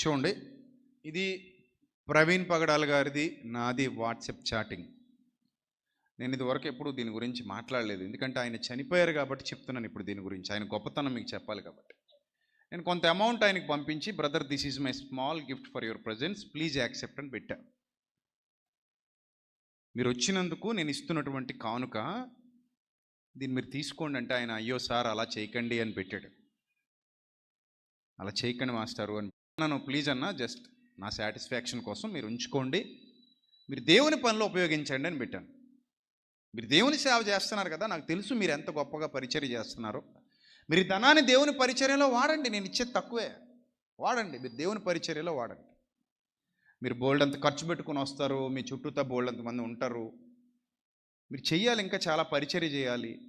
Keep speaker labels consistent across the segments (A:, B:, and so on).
A: చూడండి ఇది ప్రవీణ్ పగడాల్ గారిది నాది వాట్సాప్ చాటింగ్. నేను ఇదివరకు ఎప్పుడు దీని గురించి మాట్లాడలేదు. ఎందుకంటే ఆయన చనిపోయారు కాబట్టి చెప్తున్నాను ఇప్పుడు దీని గురించి. ఆయన గొప్పతనం మీకు చెప్పాలి కాబట్టి. నేను కొంత అమౌంట్ ఆయనకి పంపించి brother this is my small gift for your presence please accept అని పెట్టా. మీరు వచ్చినందుకు నేను ఇస్తున్నటువంటి కానుక దీన్ని మీరు తీసుకోండి అంటే ఆయన అయ్యో సార్ అలా చేయకండి అని పెట్టాడు. అలా చేయకండి మాస్టారు అని నన్ను ప్లీజ్ అన్న జస్ట్ నా సాటిస్ఫాక్షన్ కోసం మీరు ఉంచుకోండి. మీరు దేవుని పనిలో ఉపయోగించండి అని పెట్టాను. మీరు దేవుని సేవ చేస్తున్నారు కదా నాకు తెలుసు మీరు ఎంత గొప్పగా పరిచర్య చేస్తున్నారో. మీరు ధనాన్ని దేవుని పరిచర్యలో వాడండి నేను ఇచ్చేది తక్కువే. వాడండి మీరు దేవుని పరిచర్యలో వాడండి. మీరు బోల్డ్ అంత ఖర్చు పెట్టుకుని వస్తారు మీ చుట్టూతో బోల్డ్ అంతమంది ఉంటారు. మీరు చెయ్యాలి ఇంకా చాలా పరిచర్య చేయాలి.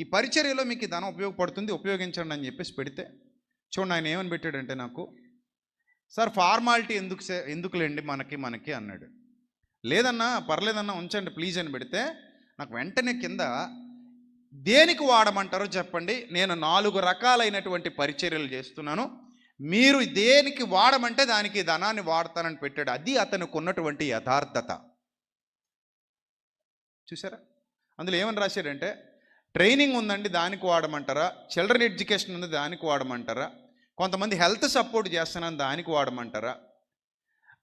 A: ఈ పరిచర్యలో మీకు ఈ ధనం ఉపయోగపడుతుంది ఉపయోగించండి అని చెప్పేసి పెడితే చూడండి ఆయన ఏమని పెట్టాడంటే నాకు సార్ ఫార్మాలిటీ ఎందుకు ఎందుకులేండి మనకి మనకి అన్నాడు. లేదన్నా పర్లేదన్నా ఉంచండి ప్లీజ్ అని పెడితే నాకు వెంటనే కింద దేనికి వాడమంటారో చెప్పండి నేను నాలుగు రకాలైనటువంటి పరిచర్యలు చేస్తున్నాను. మీరు దేనికి వాడమంటే దానికి ధనాన్ని వాడతానని పెట్టాడు. అది అతనికి ఉన్నటువంటి యథార్థత. చూసారా అందులో ఏమని రాశాడంటే ట్రైనింగ్ ఉందండి దానికి వాడమంటారా? చిల్డ్రన్ ఎడ్యుకేషన్ ఉంది దానికి వాడమంటారా? కొంతమంది హెల్త్ సపోర్ట్ చేస్తున్నాను దానికి వాడమంటారా?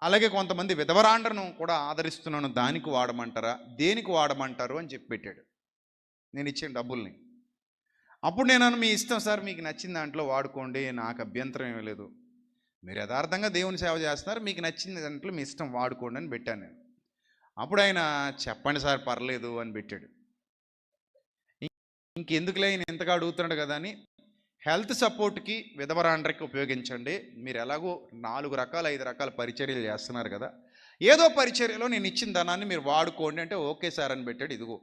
A: అలాగే కొంతమంది విధవరాండ్రను కూడా ఆదరిస్తున్నాను దానికి వాడమంటారా? దేనికి వాడమంటారు అని చెప్పి పెట్టాడు. నేను ఇచ్చిన డబ్బుల్ని. అప్పుడు నేను మీ ఇష్టం సార్ మీకు నచ్చిన దాంట్లో వాడుకోండి నాకు అభ్యంతరం ఏమీ లేదు. మీరు యథార్థంగా దేవుని సేవ చేస్తున్నారు మీకు నచ్చిన దాంట్లో మీ ఇష్టం వాడుకోండి అని పెట్టాను నేను. అప్పుడు ఆయన చెప్పండి సార్ పర్లేదు అని పెట్టాడు. ఇంకెందుకులే ఆయన ఇంతగా అడుగుతున్నాడు కదా అని హెల్త్ సపోర్ట్కి విధవరాండ్రకి ఉపయోగించండి. మీరు ఎలాగో నాలుగు రకాల ఐదు రకాల పరిచర్యలు చేస్తున్నారు కదా. ఏదో పరిచర్యలో నేను ఇచ్చిన ధనాన్ని మీరు వాడుకోండి అంటే ఓకే సార్ అని పెట్టాడు. ఇదిగో.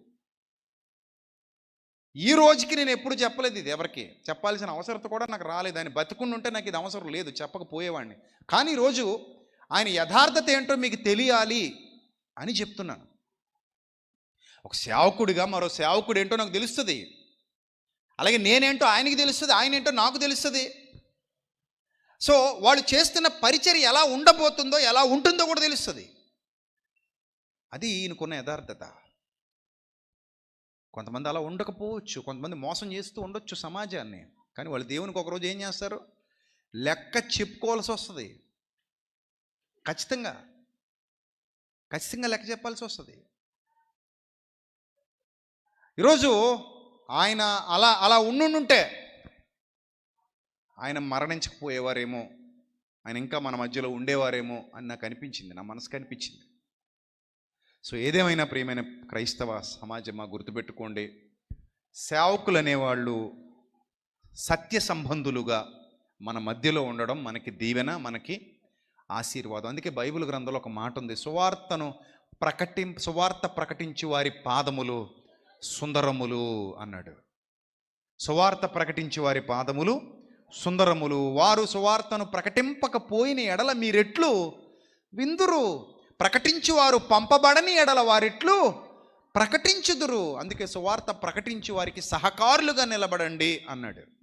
A: ఈ రోజుకి నేను ఎప్పుడు చెప్పలేదు ఇది ఎవరికి. చెప్పాల్సిన అవసరత కూడా నాకు రాలేదు. ఆయన బతుకుండి ఉంటే నాకు ఇది అవసరం లేదు. చెప్పకపోయేవాడిని. కానీ ఈరోజు ఆయన యథార్థత ఏంటో మీకు తెలియాలి అని చెప్తున్నాను. ఒక సేవకుడిగా మరో సేవకుడు ఏంటో నాకు తెలుస్తుంది. అలాగే నేనేంటో ఆయనకి తెలుస్తుంది ఆయన ఏంటో నాకు తెలుస్తుంది. సో వాళ్ళు చేస్తున్న పరిచర్య ఎలా ఉండబోతుందో ఎలా ఉంటుందో కూడా తెలుస్తుంది. అది ఈయనకున్న యథార్థత. కొంతమంది అలా ఉండకపోవచ్చు కొంతమంది మోసం చేస్తూ ఉండొచ్చు సమాజాన్ని. కానీ వాళ్ళు దేవునికి ఒకరోజు ఏం చేస్తారు? లెక్క చెప్పుకోవాల్సి వస్తుంది. ఖచ్చితంగా. ఖచ్చితంగా లెక్క చెప్పాల్సి వస్తుంది. ఈరోజు ఆయన అలా అలా ఉండుంటే ఆయన మరణించకపోయేవారేమో ఆయన ఇంకా మన మధ్యలో ఉండేవారేమో అని నాకు అనిపించింది నా మనసుకు అనిపించింది. సో ఏదేమైనా ప్రియమైన క్రైస్తవ సమాజమా గుర్తుపెట్టుకోండి సేవకులు అనేవాళ్ళు సత్య సంబంధులుగా మన మధ్యలో ఉండడం మనకి దీవెన మనకి ఆశీర్వాదం. అందుకే బైబిల్ గ్రంథంలో ఒక మాట ఉంది సువార్తను ప్రకటి సువార్త ప్రకటించి వారి పాదములు సుందరములు అన్నాడు. సువార్త ప్రకటించి వారి పాదములు సుందరములు. వారు సువార్తను ప్రకటింపకపోయిన ఎడల మీరెట్లు విందురు. ప్రకటించి వారు పంపబడని ఎడల వారిట్లు ప్రకటించుదురు. అందుకే సువార్త ప్రకటించి వారికి సహకారులుగా నిలబడండి అన్నాడు.